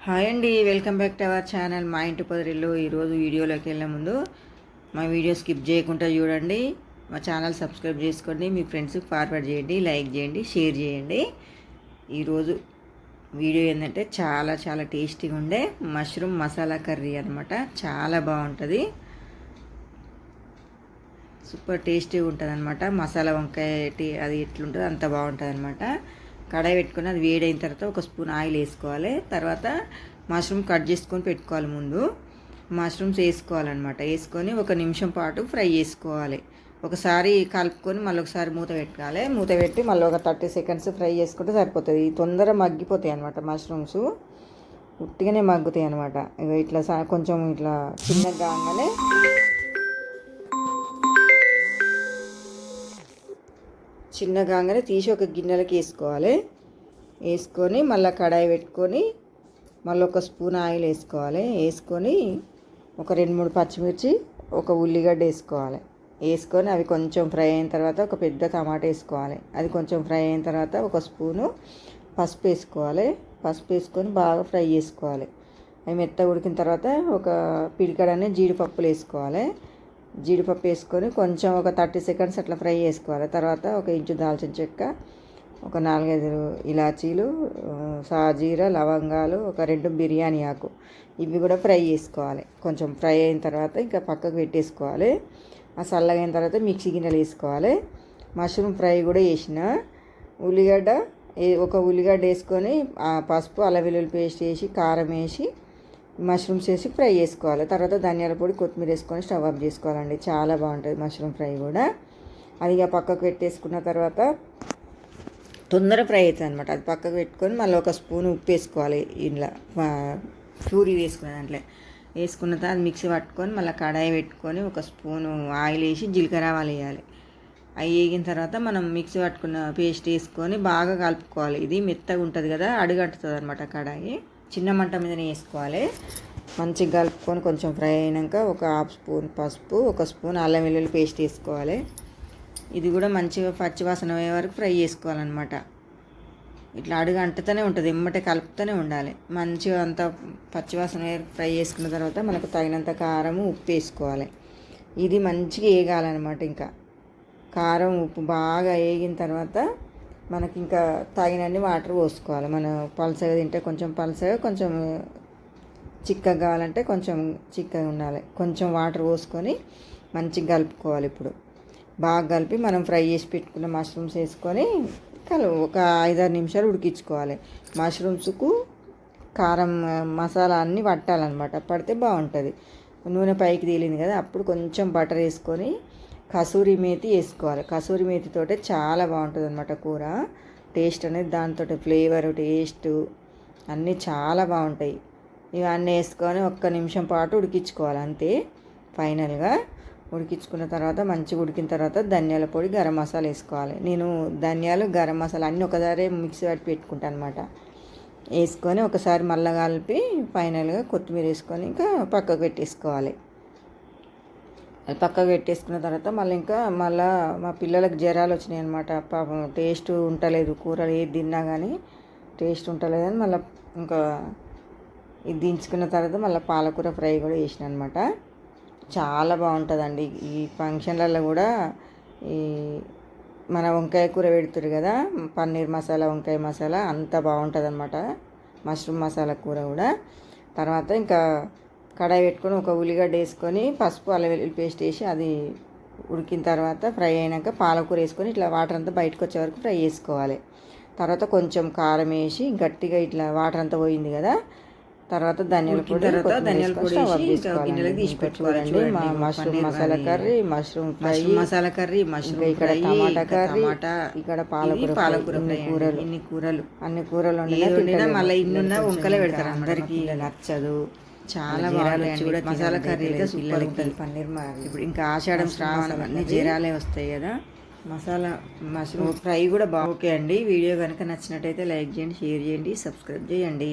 Hi అండి welcome back to our channel మా ఇంటి పొదరిల్లు. ఈరోజు వీడియోలోకి వెళ్ళే ముందు మా వీడియో స్కిప్ చేయకుండా చూడండి. మా ఛానల్ సబ్స్క్రైబ్ చేసుకోండి మీ ఫ్రెండ్స్కి ఫార్వర్డ్ చేయండి లైక్ చేయండి షేర్ చేయండి. ఈరోజు వీడియో ఏంటంటే చాలా చాలా టేస్టీగా ఉండే మష్రూమ్ మసాలా కర్రీ అనమాట చాలా బాగుంటుంది. సూపర్ టేస్టీగా ఉంటుంది అనమాట మసాలా వంకాయ టీ- అది ఎట్లుంటుందో అంత బాగుంటుంది అనమాట కడాయి పెట్టుకొని అది వేడైన తర్వాత ఒక స్పూన్ ఆయిల్ వేసుకోవాలి. తర్వాత మష్రూమ్ కట్ చేసుకొని పెట్టుకోవాలి ముందు. మష్రూమ్స్ వేసుకోవాలన్నమాట. వేసుకొని ఒక నిమిషం పాటు ఫ్రై చేసుకోవాలి. ఒకసారి కలుపుకొని మళ్ళీ ఒకసారి మూత పెట్టాలి. మూత పెట్టి మళ్ళీ ఒక థర్టీ సెకండ్స్ ఫ్రై చేసుకుంటే సరిపోతుంది. తొందర మగ్గిపోతాయి అనమాట మష్రూమ్స్. ఉట్టిగానే మగ్గుతాయి అనమాట ఇట్లా సా- కొంచెం ఇట్లా చిన్నగా కాగానే చిన్నగానే తీసి ఒక గిన్నెలకి వేసుకోవాలి. వేసుకొని మళ్ళీ కడాయి పెట్టుకొని మళ్ళీ ఒక స్పూన్ ఆయిల్ వేసుకోవాలి. వేసుకొని ఒక రెండు మూడు పచ్చిమిర్చి ఒక ఉల్లిగడ్డ వేసుకోవాలి. వేసుకొని అవి కొంచెం ఫ్రై అయిన తర్వాత ఒక పెద్ద టమాటా వేసుకోవాలి. అది కొంచెం ఫ్రై అయిన తర్వాత ఒక స్పూను పసుపు వేసుకోవాలి. పసుపు వేసుకొని బాగా ఫ్రై చేసుకోవాలి. అవి మెత్తగా ఉడికిన తర్వాత ఒక పిడికడనే జీడిపప్పులు వేసుకోవాలి. జీడిపప్పు వేసుకొని కొంచెం ఒక థర్టీ సెకండ్స్ అట్లా ఫ్రై చేసుకోవాలి. తర్వాత ఒక ఇంచు దాల్చిన చెక్క ఒక నాలుగైదు ఇలాచీలు సాజీర లవంగాలు ఒక రెండు బిర్యానీ ఆకు ఇవి కూడా ఫ్రై చేసుకోవాలి. కొంచెం ఫ్రై అయిన తర్వాత ఇంకా పక్కకు పెట్టేసుకోవాలి. ఆ చల్లగైన తర్వాత మిక్సీ గిన్నెలు వేసుకోవాలి. మష్రూమ్ ఫ్రై కూడా వేసిన. ఉల్లిగడ్డ ఏ- ఒక ఉల్లిగడ్డ వేసుకొని ఆ పసుపు అల్లం వెల్లుల్లి పేస్ట్ వేసి కారం వేసి మష్రూమ్స్ వేసి ఫ్రై చేసుకోవాలి. తర్వాత ధనియాల పొడి కొత్తిమీర వేసుకొని స్టవ్ ఆఫ్ చేసుకోవాలండి. చాలా బాగుంటుంది మష్రూమ్ ఫ్రై కూడా. అది ఇక పక్కకు పెట్టేసుకున్న తర్వాత తొందర ఫ్రై అవుతుంది అనమాట అది పక్కకు పెట్టుకొని మళ్ళీ ఒక స్పూన్ ఉప్పు వేసుకోవాలి ఇంట్లో పూరి వేసుకున్న దాంట్లో. వేసుకున్న తర్వాత మిక్సీ పట్టుకొని మళ్ళీ కడాయి పెట్టుకొని ఒక స్పూను ఆయిల్ వేసి జీలకర్ర ఆవాలు వేయాలి. అవి వేగిన తర్వాత మనం మిక్సీ పట్టుకున్న పేస్ట్ వేసుకొని బాగా కలుపుకోవాలి. ఇది మెత్తగా ఉంటుంది కదా అడుగంటుతుంది అనమాట కడాయి. చిన్న మంట మీదనే వేసుకోవాలి. మంచిగా కలుపుకొని కొంచెం ఫ్రై అయినాక ఒక హాఫ్ స్పూన్ పసుపు ఒక స్పూన్ అల్లం వెల్లుల్లి పేస్ట్ వేసుకోవాలి. ఇది కూడా మంచిగా పచ్చివాసన అయ్యే వరకు ఫ్రై చేసుకోవాలన్నమాట. ఇట్లా అడుగు అంటుతూనే ఉంటుంది ఎమ్మటే కలుపుతూనే ఉండాలి. మంచిగా అంతా పచ్చివాసన అయ్యే ఫ్రై చేసుకున్న తర్వాత మనకు తగినంత కారం ఉప్పు వేసుకోవాలి. ఇది మంచిగా వేగాలన్నమాట ఇంకా. కారం ఉప్పు బాగా వేగిన తర్వాత మనకి ఇంకా తగినన్ని వాటర్ పోసుకోవాలి. మనం పలసగా తింటే కొంచెం పలసగా కొంచెం చిక్కగా కావాలంటే కొంచెం చిక్కగా ఉండాలి. కొంచెం వాటర్ పోసుకొని మంచిగా కలుపుకోవాలి ఇప్పుడు. బాగా కలిపి మనం ఫ్రై చేసి పెట్టుకున్న మష్రూమ్స్ వేసుకొని కలు ఒక ఐదారు నిమిషాలు ఉడికించుకోవాలి. మష్రూమ్స్కు కారం మసాలా అన్నీ పట్టాలన్నమాట. పడితే బాగుంటుంది. నూనె పైకి తేలింది కదా అప్పుడు కొంచెం బటర్ వేసుకొని కసూరి మేతి వేసుకోవాలి. కసూరి మేతితో చాలా బాగుంటుంది అనమాట కూర. టేస్ట్ అనేది దాంతో ఫ్లేవర్ టేస్ట్ అన్నీ చాలా బాగుంటాయి. ఇవన్నీ వేసుకొని ఒక్క నిమిషం పాటు ఉడికించుకోవాలి అంతే. ఫైనల్గా ఉడికించుకున్న తర్వాత మంచిగా ఉడికిన తర్వాత ధనియాల పొడి గరం మసాలా వేసుకోవాలి. నేను ధనియాలు గరం మసాలా అన్నీ ఒకసారి మిక్సీ పట్టి పెట్టుకుంటాను అనమాట వేసుకొని ఒకసారి మళ్ళా కలిపి ఫైనల్గా కొత్తిమీర వేసుకొని ఇంకా పక్కకు పెట్టేసుకోవాలి. అది పక్కకు పెట్టేసుకున్న తర్వాత మళ్ళీ ఇంకా మళ్ళా మా పిల్లలకు జ్వరాలు వచ్చినాయి అనమాట పాపం టేస్ట్ ఉండలేదు కూరలు ఏది తిన్నా కానీ టేస్ట్ ఉండలేదని మళ్ళీ ఇంకా ఇది దించుకున్న తర్వాత మళ్ళీ పాలకూర ఫ్రై కూడా చేసిన అనమాట చాలా బాగుంటుందండి. ఈ ఫంక్షన్లలో కూడా ఈ మన వంకాయ కూర పెడుతురు కదా పన్నీర్ మసాలా వంకాయ మసాలా అంత బాగుంటుంది అనమాట మష్రూమ్ మసాలా కూర కూడా. తర్వాత ఇంకా కడాయి పెట్టుకొని ఒక ఉల్లిగడ్డ వేసుకొని పసుపు అల్లం వెల్లుల్లి పేస్ట్ వేసి అది ఉడికిన తర్వాత ఫ్రై అయినాక పాలకూర వేసుకొని ఇట్లా వాటర్ అంతా బయటకు వచ్చే వరకు ఫ్రై చేసుకోవాలి తర్వాత కొంచెం కారం వేసి గట్టిగా ఇట్లా వాటర్ అంతా పోయింది కదా తర్వాత ధనియాల పొడి తర్వాత ధనియాల పొడి. గిన్నెలకు తీసి ఇంకా పెట్టుకోవాలి. చూడండి చూడండి, మా mushroom masala. Curry mushroom fry masala curry mushroom ఇంకా ఇక్కడ టమాటా కర్రీ టమాటా ఇక్కడ పాలకూర పాలకూర కూరలు. ఇన్ని కూరలు అన్ని కూరలు వండినా. మళ్ళీ ఇన్నున్న వంకలే పెడతారు అందరికీ నచ్చదు చాలా బాగుంటాయి కూడా. మసాలా కర్రీ అయితే సూపర్. ఉంటుంది. పన్నీర్ ఇప్పుడు ఇంకా ఆషాఢం శ్రావణం అన్ని. జీరాలే వస్తాయి కదా మసాలా మష్రూమ్ ఫ్రై కూడా బాగా ఓకే అండి వీడియో కనుక నచ్చినట్టయితే లైక్ చేయండి షేర్ చేయండి సబ్స్క్రైబ్ చేయండి